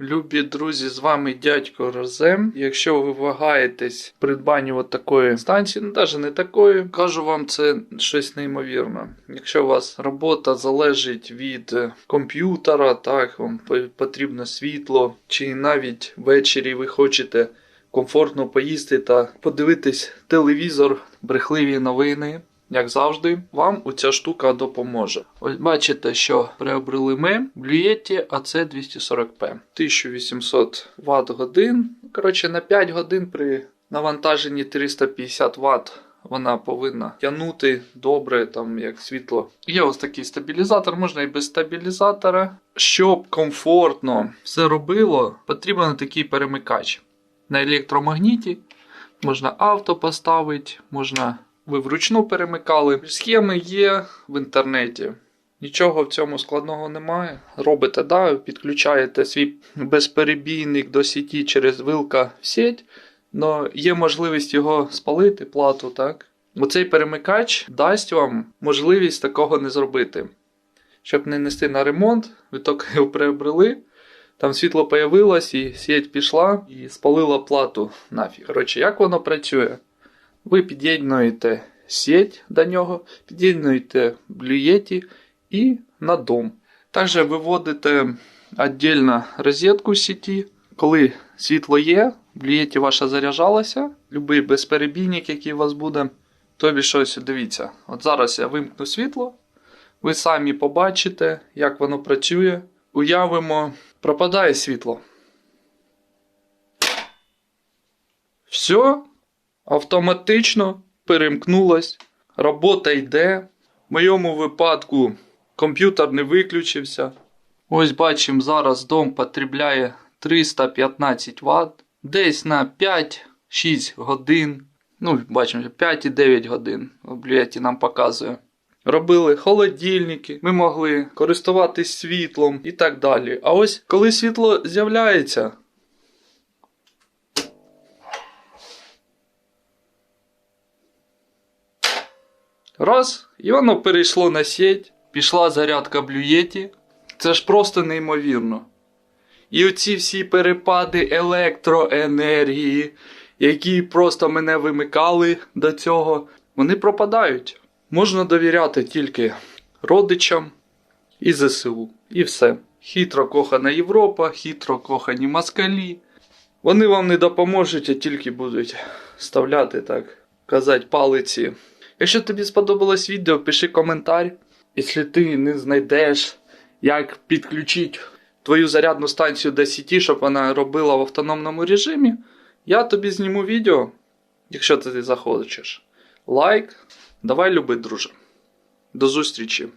Любі друзі, з вами дядько Розем. Якщо ви вагаєтесь придбанні от такої станції, ну навіть не такої, кажу вам, це щось неймовірне. Якщо у вас робота залежить від е, комп'ютера, так, вам по- потрібно світло, чи навіть ввечері ви хочете комфортно поїсти та подивитись телевізор, брехливі новини. Як завжди, вам оця штука допоможе. Ось бачите, що приобрели ми в Блюєті AC240P. 1800 Вт годин. Коротше, на 5 годин при навантаженні 350 Вт вона повинна тягнути добре, там як світло. Є ось такий стабілізатор, можна і без стабілізатора. Щоб комфортно все робило, потрібен такий перемикач. На електромагніті можна авто поставити, можна ви вручну перемикали. Схеми є в інтернеті. Нічого в цьому складного немає. Робите, да, підключаєте свій безперебійник до сіті через вилка в сеть, але є можливість його спалити, плату, так? Оцей перемикач дасть вам можливість такого не зробити. Щоб не нести на ремонт, ви тільки його приобрели, там світло появилось і сеть пішла і спалила плату нафіг. Коротше, як воно працює? Ви під'єднуєте сеть до нього, під'єднуєте блюєті і на дом. Також виводите віддільно розетку з сеті. Коли світло є, блюєті ваша заряджалася, будь-який безперебійник, який у вас буде. Тобі щось дивіться. От зараз я вимкну світло, ви самі побачите, як воно працює. Уявимо, пропадає світло. Все, автоматично перемкнулась, робота йде. В моєму випадку комп'ютер не виключився. Ось бачимо, зараз дом потребляє 315 Вт. Десь на 5-6 годин. Ну, бачимо, 5,9 годин. Обліяті нам показує. Робили холодильники, ми могли користуватись світлом і так далі. А ось коли світло з'являється, Раз, і воно перейшло на сеть, пішла зарядка блюєті. Це ж просто неймовірно. І оці всі перепади електроенергії, які просто мене вимикали до цього, вони пропадають. Можна довіряти тільки родичам і ЗСУ. І все. Хитро кохана Європа, хитро кохані москалі. Вони вам не допоможуть, а тільки будуть вставляти, так казати, палиці. Якщо тобі сподобалось відео, пиши коментар. Якщо ти не знайдеш, як підключити твою зарядну станцію до сіті, щоб вона робила в автономному режимі, я тобі зніму відео, якщо ти захочеш. Лайк. Давай любить, друже. До зустрічі!